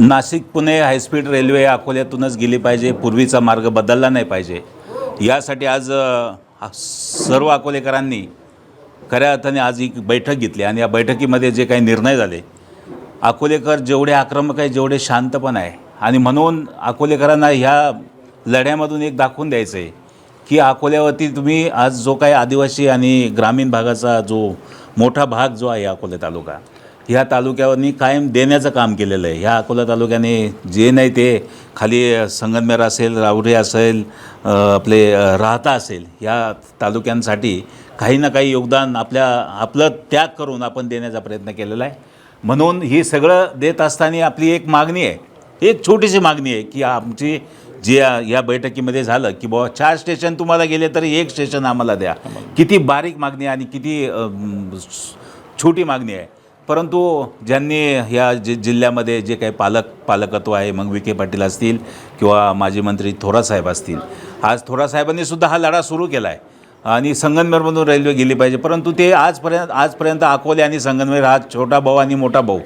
Nashik Pune high speed railway अकोल्यातूनच गेली पाहिजे. पूर्वीचा मार्ग बदलला नाही पाहिजे. यासाठी आज सर्व अकोलेकरांनी खऱ्या अर्थाने आज एक बैठक घेतली आणि या बैठकीमध्ये जे काही निर्णय झाले अकोलेकर जेवढे आक्रमक आहे जेवढे शांत पण आहे आणि म्हणून अकोलेकरांना ह्या लढ्यामधून एक दाखवून द्यायचं आहे की अकोल्यावरती तुम्ही आज जो काही आदिवासी आणि ग्रामीण भागाचा जो मोठा भाग जो आहे अकोले तालुका ह्या तालुक्यावरनी कायम देण्याचं काम केलेलं आहे. ह्या अकोला तालुक्याने जे नाही ते खाली संगमनेर असेल रावरी असेल आपले राहता असेल ह्या तालुक्यांसाठी काही ना काही योगदान आपल्या आपलं त्याग करून आपण देण्याचा प्रयत्न केलेला आहे. म्हणून ही सगळं देत असताना आपली एक मागणी आहे. एक छोटीशी मागणी आहे की आमची जे या- बैठकीमध्ये झालं की बाबा चार स्टेशन तुम्हाला गेले तरी एक स्टेशन आम्हाला द्या. किती बारीक मागणी आणि किती छोटी मागणी आहे. परंतु ज्यांनी ह्या जि जिल्ह्यामध्ये जे काही पालक पालकत्व आहे मग विखे पाटील असतील किंवा माजी मंत्री थोरासाहेब असतील. आज थोरासाहेबांनी सुद्धा हा लढा सुरू केला आहे आणि संगमनेरमधून रेल्वे गेली पाहिजे. परंतु ते आजपर्यंत आजपर्यंत अकोले आणि संगमनेर हा छोटा भाऊ आणि मोठा भाऊ.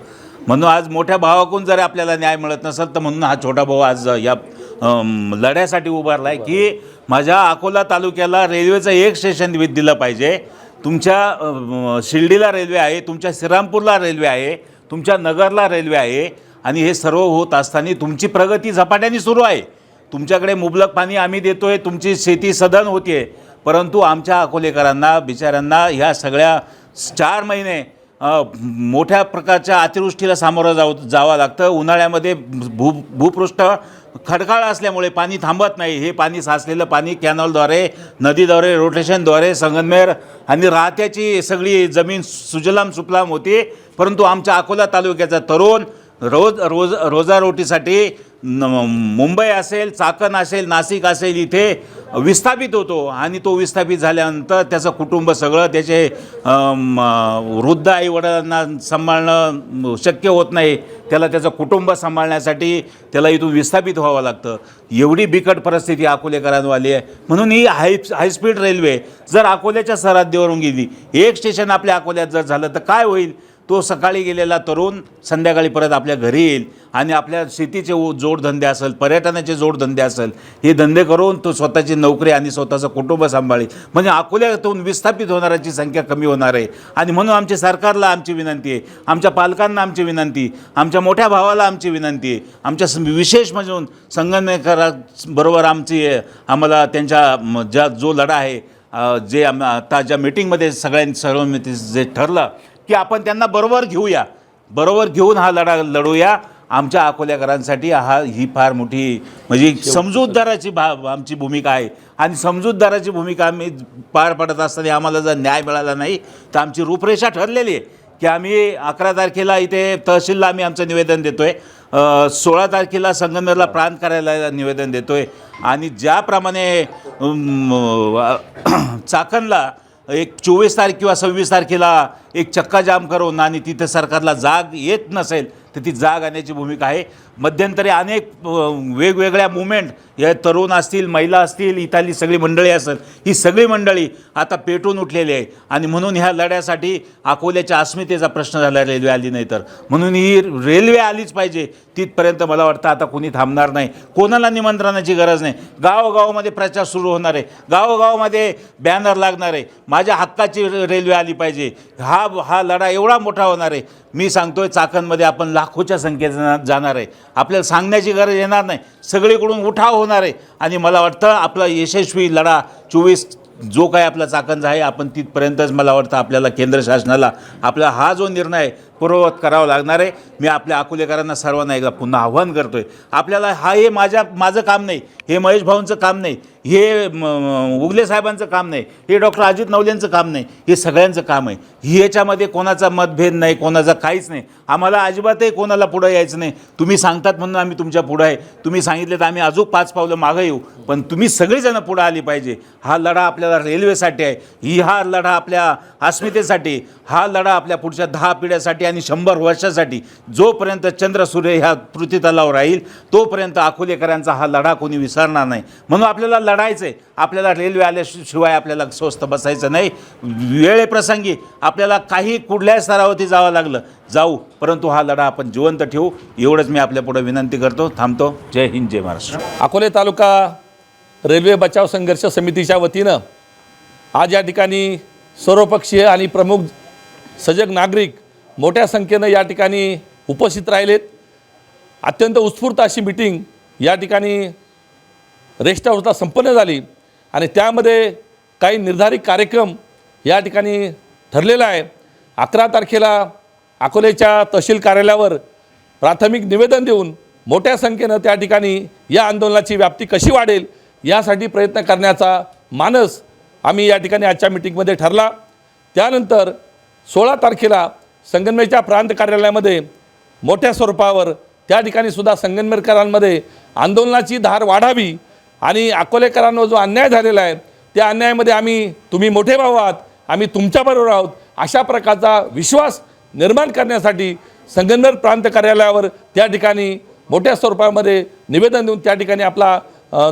म्हणून आज मोठ्या भावाकडून जर आपल्याला न्याय मिळत नसेल तर म्हणून हा छोटा भाऊ आज या लढ्यासाठी उभारला आहे की माझ्या अकोला तालुक्याला रेल्वेचं एक स्टेशन दिलं पाहिजे. तुमच्या शिर्डीला रेल्वे आहे तुमच्या श्रीरामपूरला रेल्वे आहे तुमच्या नगरला रेल्वे आहे आणि हे सर्व होत असताना तुमची प्रगती झपाट्याने सुरू आहे. तुमच्याकडे मुबलक पाणी आम्ही देतोय तुमची शेती सदन होते परंतु आमच्या अकोलेकरांना बिचाऱ्यांना ह्या सगळ्या चार महिने मोठ्या प्रकारच्या अतिवृष्टीला सामोरं जाऊ जावं लागतं. उन्हाळ्यामध्ये भू भूपृष्ठ खडकाळ असल्यामुळे पाणी थांबत नाही. हे पाणी साचलेलं पाणी कॅनॉलद्वारे नदीद्वारे रोटेशनद्वारे संगमनेर आणि राहत्याची सगळी जमीन सुजलाम सुफलाम होती. परंतु आमच्या अकोला तालुक्याचा तरुण रोज रोज रोजारोटीसाठी न मुंबई असेल चाकण असेल नाशिक असेल इथे विस्थापित होतो. आणि तो विस्थापित झाल्यानंतर त्याचं कुटुंब सगळं त्याचे वृद्ध वृद्ध आईवडिलांना सांभाळणं शक्य होत नाही. त्याला त्याचं कुटुंब सांभाळण्यासाठी त्याला इथून विस्थापित व्हावं लागतं. एवढी बिकट परिस्थिती अकोलेकरांवाली आहे. म्हणून ही हाय हायस्पीड रेल्वे जर अकोल्याच्या सरहद्दीवरून गेली एक स्टेशन आपल्या अकोल्यात जर झालं तर काय होईल? तो सकाळी गेलेला तरुण संध्याकाळी परत आपल्या घरी येईल आणि आपल्या शेतीचे उ- जोडधंदे असेल पर्यटनाचे जोडधंदे असेल हे धंदे करून तो स्वतःची नोकरी आणि स्वतःचं कुटुंब सांभाळेल म्हणजे अकोल्यातून विस्थापित होणाऱ्याची संख्या कमी होणार आहे. आणि म्हणून आमच्या सरकारला आमची विनंती आहे आमच्या पालकांना आमची विनंती आमच्या मोठ्या भावाला आमची विनंती आहे आमच्या विशेष म्हणून संगमनेकराबरोबर आमची आम्हाला त्यांच्या ज्या जो लढा आहे जे आम आता ज्या मीटिंगमध्ये सगळ्यांनी सर्व जे ठरलं की आपण त्यांना बरोबर घेऊया. बरोबर घेऊन हा लढा लढूया. आमच्या अकोल्याकरांसाठी हा ही फार मोठी म्हणजे समजूतदाराची भा आमची भूमिका आहे. आणि समजूतदाराची भूमिका आम्ही पार पडत असताना आम्हाला जर न्याय मिळाला नाही तर आमची रूपरेषा ठरलेली आहे की आम्ही अकरा तारखेला इथे तहसीलला आम्ही आमचं निवेदन देतो आहे सोळा तारखेला संगमनेरला प्रांत कार्यालयाला निवेदन देतो आहे आणि ज्याप्रमाणे चाकणला एक चोवीस तारीख किंवा सव्वीस तारखेला एक चक्काजाम करून आणि तिथं सरकारला जाग येत नसेल तर ती जाग आणण्याची भूमिका आहे. मध्यंतरी अनेक वेगवेगळ्या मुवमेंट या तरुण असतील महिला असतील इथली सगळी मंडळी असेल ही सगळी मंडळी आता पेटून उठलेली आहे. आणि म्हणून ह्या लढ्यासाठी अकोल्याच्या अस्मितेचा प्रश्न झाला रेल्वे आली नाही तर. म्हणून ही रेल्वे आलीच पाहिजे तिथपर्यंत मला वाटतं आता कोणी थांबणार नाही. कोणाला निमंत्रणाची गरज नाही. गावोगावामध्ये प्रचार सुरू होणार आहे. गावोगावामध्ये बॅनर लागणार आहे. माझ्या हक्काची रेल्वे आली पाहिजे. हा हा लढा एवढा मोठा होणार आहे. मी सांगतोय चाकणमध्ये आपण लाखोच्या संख्येत जाणार आहे. आपल्याला सांगण्याची गरज येणार नाही. सगळीकडून उठाव होणार आहे. आणि मला वाटतं आपला यशस्वी लढा चोवीस जो काय आपला चाकणचा आहे आपण तिथपर्यंतच मला वाटतं आपल्याला केंद्र शासनाला आपला हा जो निर्णय आहे, पूर्ववत करावा लागणार आहे. मी आपल्या अकोलेकरांना सर्वांना एकदा पुन्हा आव्हान आहे आपल्याला हा हे माझ्या माझं काम नाही. हे महेश भाऊंचं काम नाही. हे उगले साहेबांचं काम नाही. हे डॉक्टर अजित नवलेंचं काम नाही. हे सगळ्यांचं काम आहे. ही याच्यामध्ये कोणाचा मतभेद नाही कोणाचा काहीच नाही. आम्हाला अजिबातही कोणाला पुढं यायचं नाही. तुम्ही सांगतात म्हणून आम्ही तुमच्या पुढं आहे. तुम्ही सांगितलं तर आम्ही अजून पाच पावलं मागं येऊ. पण तुम्ही सगळेजणं पुढं आली पाहिजे. हा लढा आपल्याला रेल्वेसाठी आहे. ही हा लढा आपल्या अस्मितेसाठी हा लढा आपल्या पुढच्या दहा पिढ्यासाठी आणि शंभर वर्षासाठी. जोपर्यंत चंद्र सूर्य ह्या पृथ्वी तलावर राहील तोपर्यंत अकोलेकरांचा हा लढा कोणी विसरणार नाही. म्हणून आपल्याला लढा लढायचं आहे आपल्याला रेल्वे आल्याशिवाय आपल्याला स्वस्त बसायचं नाही. वेळेप्रसंगी आपल्याला काही कुठल्याही स्तरावरती जावं लागलं. जाऊ परंतु हा लढा आपण जिवंत ठेवू. एवढंच मी आपल्यापुढे विनंती करतो. थांबतो. जय हिंद जय महाराष्ट्र. अकोले तालुका रेल्वे बचाव संघर्ष समितीच्या वतीनं आज या ठिकाणी सर्वपक्षीय आणि प्रमुख सजग नागरिक मोठ्या संख्येनं या ठिकाणी उपस्थित राहिलेत. अत्यंत उत्स्फूर्त अशी मिटिंग या ठिकाणी रेस्ट हाऊसला संपन्न झाली आणि त्यामध्ये काही निर्धारित कार्यक्रम या ठिकाणी ठरलेला आहे. अकरा तारखेला अकोलेच्या तहसील कार्यालयावर प्राथमिक निवेदन देऊन मोठ्या संख्येनं त्या ठिकाणी या आंदोलनाची व्याप्ती कशी वाढेल यासाठी प्रयत्न करण्याचा मानस आम्ही या ठिकाणी आजच्या मिटिंगमध्ये ठरला. त्यानंतर सोळा तारखेला संगनमेरच्या प्रांत कार्यालयामध्ये मोठ्या स्वरूपावर त्या ठिकाणी सुद्धा संगनमेरकरांमध्ये आंदोलनाची धार वाढावी आणि अकोलेकरांवर जो अन्याय झालेला आहे त्या अन्यायामध्ये आम्ही तुम्ही मोठे भाऊ आहात आम्ही तुमच्याबरोबर आहोत अशा प्रकारचा विश्वास निर्माण करण्यासाठी संगमनेर प्रांत कार्यालयावर त्या ठिकाणी मोठ्या स्वरूपामध्ये निवेदन देऊन त्या ठिकाणी आपला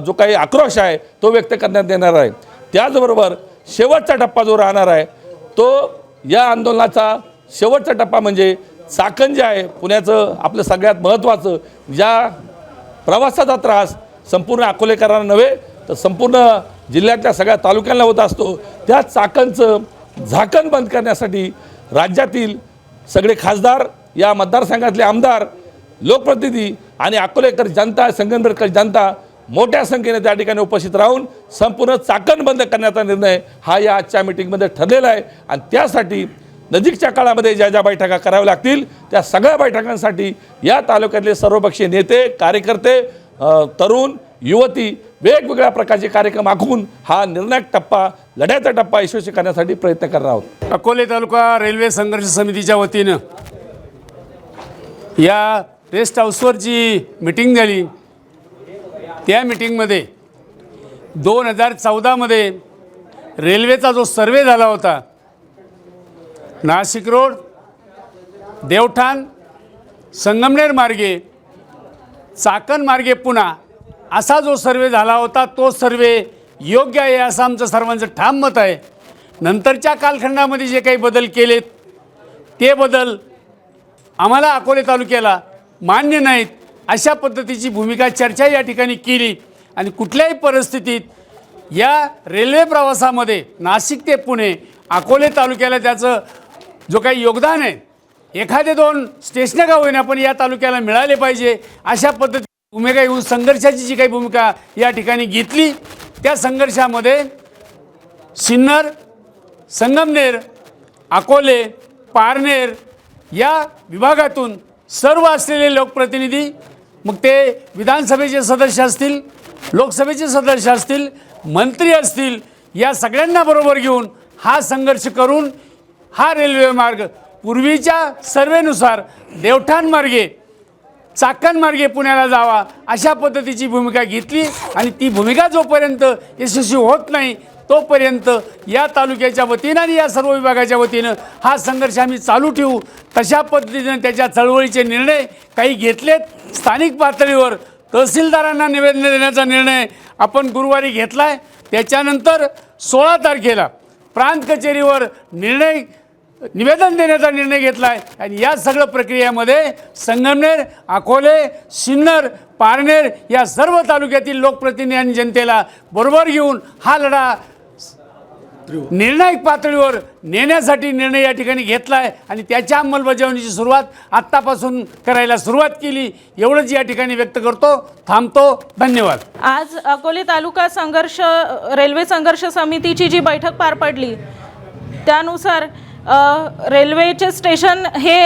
जो काही आक्रोश आहे तो व्यक्त करण्यात येणार आहे. त्याचबरोबर शेवटचा टप्पा जो राहणार आहे तो या आंदोलनाचा शेवटचा टप्पा म्हणजे चाकण जे आहे पुण्याचं आपलं सगळ्यात महत्त्वाचं ज्या प्रवासाचा त्रास संपूर्ण अकोलेकरांना नव्हे तर संपूर्ण जिल्ह्यातल्या सगळ्या तालुक्यांना होत असतो. त्या चाकणचं झाकण बंद करण्यासाठी राज्यातील सगळे खासदार या मतदारसंघातले आमदार लोकप्रतिनिधी आणि अकोलेकर जनता संगमनेरकर जनता मोठ्या संख्येने त्या ठिकाणी उपस्थित राहून संपूर्ण चाकण बंद करण्याचा निर्णय हा या आजच्या मिटिंगमध्ये ठरलेला आहे. आणि त्यासाठी नजीकच्या काळामध्ये ज्या ज्या बैठका कराव्या लागतील त्या सगळ्या बैठकांसाठी या तालुक्यातले सर्वपक्षीय नेते कार्यकर्ते तरुण युवती वेगवेगळ्या प्रकारचे कार्यक्रम आखून हा निर्णायक टप्पा लढ्याचा टप्पा यशस्वी करण्यासाठी प्रयत्न करणार आहोत. अकोले तालुका रेल्वे संघर्ष समितीच्या वतीनं या रेस्ट हाऊसवर जी मिटिंग झाली त्या मिटिंगमध्ये दोन हजार चौदामध्ये रेल्वेचा जो सर्वे झाला होता नाशिक रोड देवठाण संगमनेर मार्गे चाकण मार्गे पुन्हा असा जो सर्वे झाला होता तो सर्वे योग्य आहे असं आमचं सर्वांचं ठाम मत आहे. नंतरच्या कालखंडामध्ये जे काही बदल केलेत ते बदल आम्हाला अकोले तालुक्याला मान्य नाहीत. अशा पद्धतीची भूमिका चर्चा या ठिकाणी केली आणि कुठल्याही परिस्थितीत या रेल्वे प्रवासामध्ये नाशिक ते पुणे अकोले तालुक्याला त्याचं जो काही योगदान आहे एखादे दोन स्टेशनं का होईना पण या तालुक्याला मिळाले पाहिजे. अशा पद्धती भूमिका येऊन संघर्षाची जी काही भूमिका या ठिकाणी घेतली त्या संघर्षामध्ये सिन्नर संगमनेर अकोले पारनेर या विभागातून सर्व असलेले लोकप्रतिनिधी मग ते विधानसभेचे सदस्य असतील लोकसभेचे सदस्य असतील मंत्री असतील या सगळ्यांना बरोबर घेऊन हा संघर्ष करून हा रेल्वे मार्ग पूर्वीच्या सर्वेनुसार देवठाणमार्गे चाकणमार्गे पुण्याला जावा अशा पद्धतीची भूमिका घेतली आणि ती भूमिका जोपर्यंत यशस्वी होत नाही तोपर्यंत या तालुक्याच्या वतीनं आणि या सर्व विभागाच्या वतीनं हा संघर्ष आम्ही चालू ठेवू. तशा पद्धतीनं त्याच्या चळवळीचे निर्णय काही घेतलेत. स्थानिक पातळीवर तहसीलदारांना निवेदन देण्याचा निर्णय आपण गुरुवारी घेतला आहे त्याच्यानंतर सोळा तारखेला प्रांत कचेरीवर निर्णय निवेदन देण्याचा निर्णय घेतला आहे आणि या सगळं प्रक्रियेमध्ये संगमनेर अकोले सिन्नर पारनेर या सर्व तालुक्यातील लोकप्रतिनिधी आणि जनतेला बरोबर घेऊन हा लढा निर्णायक पातळीवर नेण्यासाठी निर्णय या ठिकाणी घेतला आहे आणि त्याच्या अंमलबजावणीची सुरुवात आत्तापासून करायला सुरुवात केली. एवढंच या ठिकाणी व्यक्त करतो. थांबतो. धन्यवाद. आज अकोले तालुका संघर्ष रेल्वे संघर्ष समितीची जी बैठक पार पडली त्यानुसार रेल्वेचे स्टेशन हे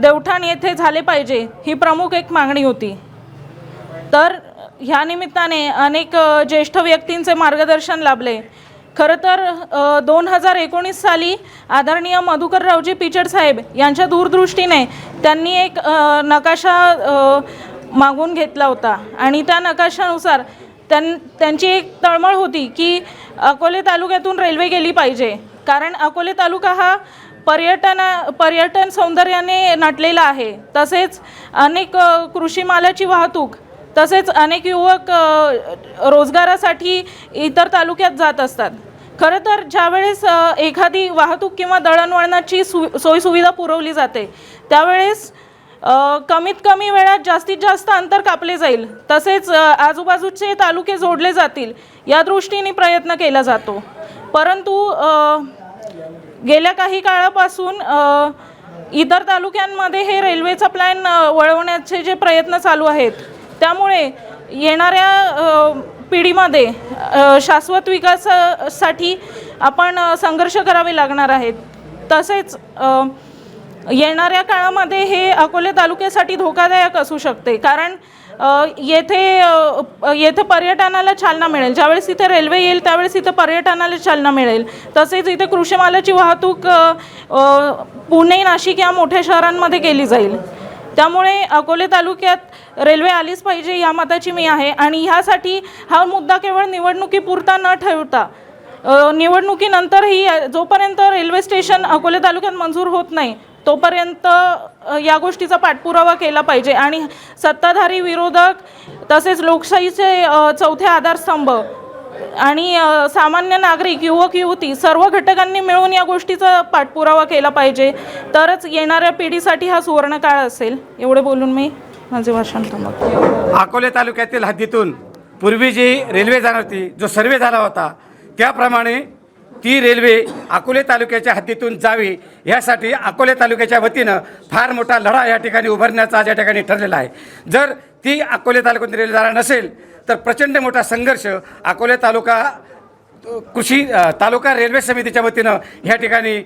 देवठाण येथे झाले पाहिजे ही प्रमुख एक मागणी होती. तर ह्या निमित्ताने अनेक ज्येष्ठ व्यक्तींचे मार्गदर्शन लाभले. खरं तर दोन हजार एकोणीस साली आदरणीय मधुकररावजी पिचड साहेब यांच्या दूरदृष्टीने त्यांनी एक नकाशा मागून घेतला होता. आणि त्या नकाशानुसार त्यां त्यांची एक तळमळ होती की अकोले तालुक्यातून रेल्वे गेली पाहिजे. कारण अकोले तालुका हा पर्यटना पर्यटन सौंदर्याने नटलेला आहे. तसेच अनेक कृषी मालाची वाहतूक तसेच अनेक युवक रोजगारासाठी इतर तालुक्यात जात असतात. खरं तर ज्यावेळेस एखादी वाहतूक किंवा दळणवळणाची सु सोयीसुविधा पुरवली जाते त्यावेळेस कमीत कमी वेळात जास्तीत जास्त अंतर कापले जाईल. तसेच आजूबाजूचे तालुके जोडले जातील या दृष्टीने प्रयत्न केला जातो. परंतु गेल्या काही काळापासून इतर तालुक्यांमध्ये हे रेल्वेचा प्लॅन वळवण्याचे जे प्रयत्न चालू आहेत त्यामुळे येणाऱ्या पिढीमध्ये शाश्वत विकासासाठी आपण संघर्ष करावे लागणार आहेत. तसेच येणाऱ्या काळामध्ये हे अकोले तालुक्यासाठी धोकादायक असू शकते. कारण येथे येथे पर्यटनाला चालना मिळेल. ज्यावेळेस इथे रेल्वे येईल त्यावेळेस इथं पर्यटनाला चालना मिळेल. तसेच इथे कृषीमालाची वाहतूक पुणे नाशिक या मोठ्या शहरांमध्ये केली जाईल. त्यामुळे अकोले तालुक्यात रेल्वे आलीच पाहिजे या मताची मी आहे. आणि ह्यासाठी हा मुद्दा केवळ निवडणुकीपुरता न ठेवता निवडणुकीनंतरही जोपर्यंत रेल्वे स्टेशन अकोले तालुक्यात मंजूर होत नाही तोपर्यंत या गोष्टीचा पाठपुरावा केला पाहिजे. आणि सत्ताधारी विरोधक तसेच लोकशाहीचे चौथे आधारस्तंभ आणि सामान्य नागरिक युवक युवती सर्व घटकांनी मिळून या गोष्टीचा पाठपुरावा केला पाहिजे. तरच येणाऱ्या पिढीसाठी हा सुवर्णकाळ असेल. एवढे बोलून मी माझे भाषण थांबवते. अकोले तालुक्यातील हद्दीतून पूर्वी जी रेल्वे जाणार होती जो सर्वे झाला होता त्याप्रमाणे ती रेल्वे अकोले तालुक्याच्या हद्दीतून जावी यासाठी अकोले तालुक्याच्या वतीनं फार मोठा लढा या ठिकाणी उभारण्याचा आज या ठिकाणी ठरलेला आहे. जर ती अकोले तालुक्यातून रेल्वे जाणार नसेल तर प्रचंड मोठा संघर्ष अकोले तालुका कृषी तालुका रेल्वे समितीच्या वतीनं ह्या ठिकाणी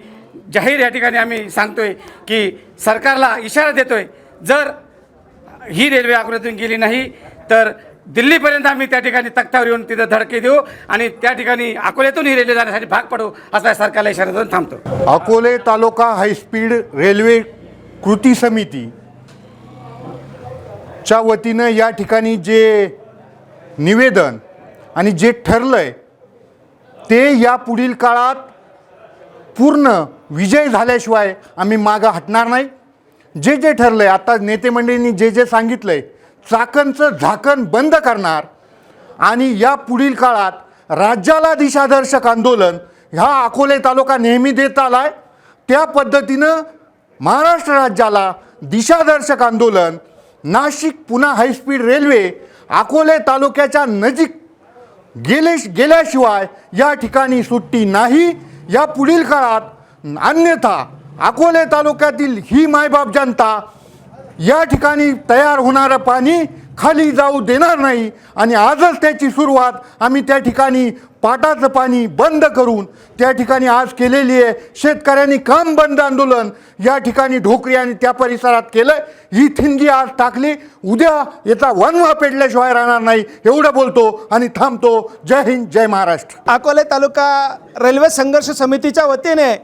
जाहीर या ठिकाणी आम्ही सांगतोय की सरकारला इशारा देतोय जर ही रेल्वे अकोल्यातून गेली नाही तर दिल्लीपर्यंत आम्ही त्या ठिकाणी तख्तावर येऊन तिथं धडके देऊ आणि त्या ठिकाणी अकोल्यातून ही रेल्वे जाण्यासाठी भाग पडू असा सरकारला इशारा देऊन थांबतो. अकोले तालुका हायस्पीड रेल्वे कृती समिती च्या वतीनं या ठिकाणी जे निवेदन आणि जे ठरलं आहे ते या पुढील काळात पूर्ण विजय झाल्याशिवाय आम्ही मागं हटणार नाही. जे जे ठरलं आहे आता नेते मंडळींनी जे जे आहे चाकणचं झाकण बंद करणार आणि या पुढील काळात राज्याला दिशादर्शक आंदोलन ह्या अकोले तालुका नेहमी देत आलाय. त्या पद्धतीनं महाराष्ट्र राज्याला दिशादर्शक आंदोलन नाशिक पुन्हा हायस्पीड रेल्वे अकोले तालुक्याच्या नजीक गेले गेल्याशिवाय या ठिकाणी सुट्टी नाही. या पुढील काळात अन्यथा अकोले तालुक्यातील ही मायबाप जनता या ठिकाणी तयार होणारं पाणी खाली जाऊ देणार नाही आणि आजच त्याची सुरुवात आम्ही त्या ठिकाणी पाटाचं पाणी बंद करून त्या ठिकाणी आज केलेली आहे. शेतकऱ्यांनी काम बंद आंदोलन या ठिकाणी ढोकरी आणि त्या परिसरात केलं. ही थिंदी आज टाकली. उद्या याचा वनवा पेटल्याशिवाय राहणार नाही. एवढं बोलतो आणि थांबतो. जय हिंद जय महाराष्ट्र. अकोले तालुका रेल्वे संघर्ष समितीच्या वतीने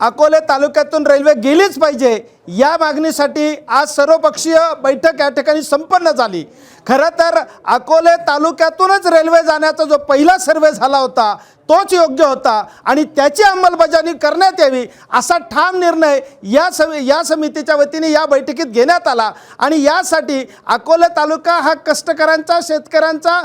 अकोले तालुक्यातून रेल्वे गेलीच पाहिजे. या मागणीसाठी आज सर्वपक्षीय बैठक या ठिकाणी संपन्न झाली. खरं तर अकोले तालुक्यातूनच रेल्वे जाण्याचा जो पहिला सर्वे झाला होता तोच योग्य होता आणि त्याची अंमलबजावणी करण्यात यावी असा ठाम निर्णय या समी या समितीच्या वतीने या बैठकीत घेण्यात आला. आणि यासाठी अकोले तालुका हा कष्टकऱ्यांचा शेतकऱ्यांचा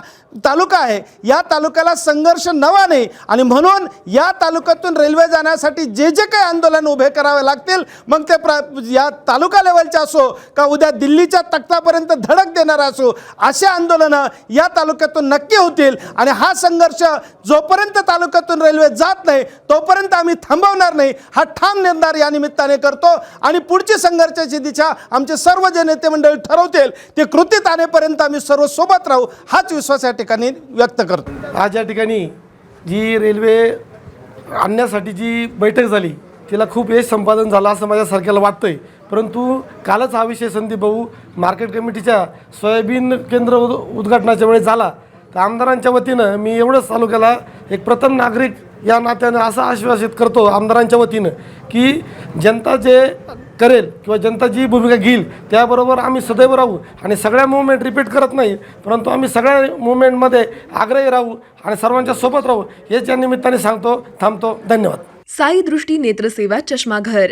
तालुका आहे. या तालुक्याला संघर्ष नवा नाही आणि म्हणून या तालुक्यातून रेल्वे जाण्यासाठी जे जे काही आंदोलन उभे करावे लागतील मग ते प्र या तालुका लेवलचे असो का उद्या दिल्लीच्या तख्तापर्यंत धडक देणारा असो असे आंदोलनं या तालुक्यातून नक्की होतील आणि हा संघर्ष जोपर्यंत तालुक्यातून रेल्वे जात नाही तोपर्यंत आम्ही थांबवणार नाही हा ठाम निर्धार या निमित्ताने करतो आणि पुढची संघर्षाची दिशा आमचे सर्व जे नेते मंडळी ठरवतील. ते कृतीत आणेपर्यंत आम्ही सर्व सोबत राहू हाच विश्वास या ठिकाणी व्यक्त करतो. आज या ठिकाणी जी रेल्वे आणण्यासाठी जी बैठक झाली तिला खूप यश संपादन झालं असं माझ्यासारख्याला वाटतंय. परंतु कालच हा विषय संदीप भाऊ मार्केट कमिटीच्या सोयाबीन केंद्र उद उद्घाटनाच्या वेळेस झाला. तर आमदारांच्या वतीनं मी एवढंच तालुक्याला एक प्रथम नागरिक या नात्यानं असं आश्वासित करतो आमदारांच्या वतीनं की जनता जे करेल किंवा जनता जी भूमिका घेईल त्याबरोबर आम्ही सदैव राहू आणि सगळ्या मुवमेंट रिपीट करत नाही परंतु आम्ही सगळ्या मुवमेंटमध्ये आग्रही राहू आणि सर्वांच्या सोबत राहू हेच या निमित्ताने सांगतो थांबतो धन्यवाद. साई दृष्टी नेत्रसेवा चष्माघर.